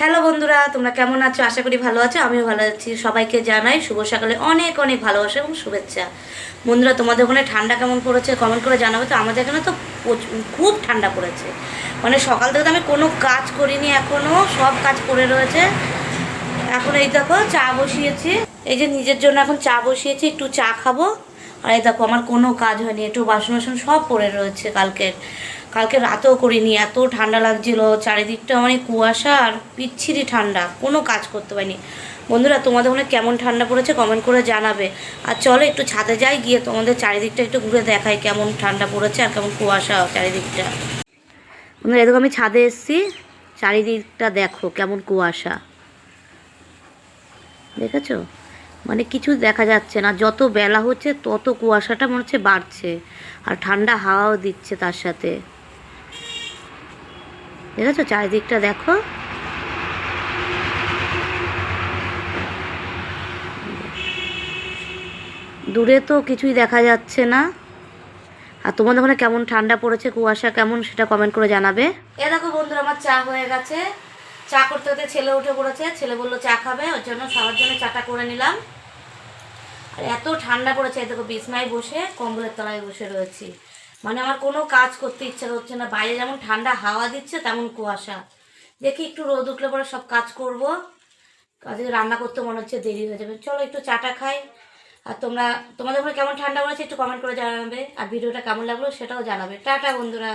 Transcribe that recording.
Hello বন্ধুরা, তোমরা কেমন আছো? আশা করি ভালো আছো, আমিও ভালো আছি। সবাইকে জানাই শুভ সকালে অনেক অনেক ভালোবাসা এবং শুভেচ্ছা। বন্ধুরা, তোমাদের ওখানে ঠান্ডা কেমন পড়েছে কমেন্ট করে জানাব। তো আমাদের এখানে তো খুব ঠান্ডা পড়েছে। মানে সকাল থেকে তো আমি কোনো কাজ করিনি এখনও সব কাজ পড়ে রয়েছে। এখন এই দেখো, চা বসিয়েছি। এই যে নিজের জন্য এখন চা বসিয়েছি, একটু চা খাব। এই দেখো, আমার কোনো কাজ হয়নি, একটু বাসন বাসন সব পড়ে রয়েছে কালকের। কালকে রাতেও করিনি, এত ঠান্ডা লাগছিল, চারিদিকটা মানে কুয়াশা আর পিচ্ছিরি ঠান্ডা, কোনো কাজ করতে পারিনি। বন্ধুরা, তোমাদের ওখানে কেমন ঠান্ডা পড়েছে কমেন্ট করে জানাবে। আর চলো একটু ছাদে যাই, গিয়ে তোমাদের চারিদিকটা একটু ঘুরে দেখাই কেমন ঠান্ডা পড়েছে আর কেমন কুয়াশা চারিদিকটা। বন্ধুরা এদিকে আমি ছাদে এসেছি, চারিদিকটা দেখো কেমন কুয়াশা। দেখেছ? মানে কিছু দেখা যাচ্ছে না। যত বেলা হচ্ছে, তত কুয়াশাটা মনে হচ্ছে বাড়ছে। আর ঠান্ডা হাওয়াও দিচ্ছে তার সাথে। দেখেছ? চারিদিকটা দেখো। দূরে তো কিছুই দেখা যাচ্ছে না। আর তোমাদের ওখানে কেমন ঠান্ডা পড়েছে, কুয়াশা কেমন, সেটা কমেন্ট করে জানাবে। এ দেখো বন্ধুরা, আমার চা হয়ে গেছে। চা করতে করতে ছেলে উঠে পড়েছে। ছেলে বলল চা খাবে, ওর জন্য সবার জন্য চাটা করে নিলাম। আর এত ঠান্ডা পড়েছে দেখো বিছনায় বসে, কম্বলের তলায় বসে রয়েছি। মানে আমার কোনো কাজ করতে ইচ্ছা করছে না, বাইরে যেমন ঠান্ডা হাওয়া দিচ্ছে, তেমন কুয়াশা। দেখি একটু রোদ উঠলে পরে সব কাজ করব। কাজে রান্না করতে মনে হচ্ছে দেরি হয়ে যাবে। চলো একটু চাটা খাই। আর তোমরা, তোমাদের ওখানে কেমন ঠান্ডা পড়েছে একটু কমেন্ট করে জানাবে। আর ভিডিওটা কেমন লাগল সেটাও জানাবে। টাটা বন্ধুরা।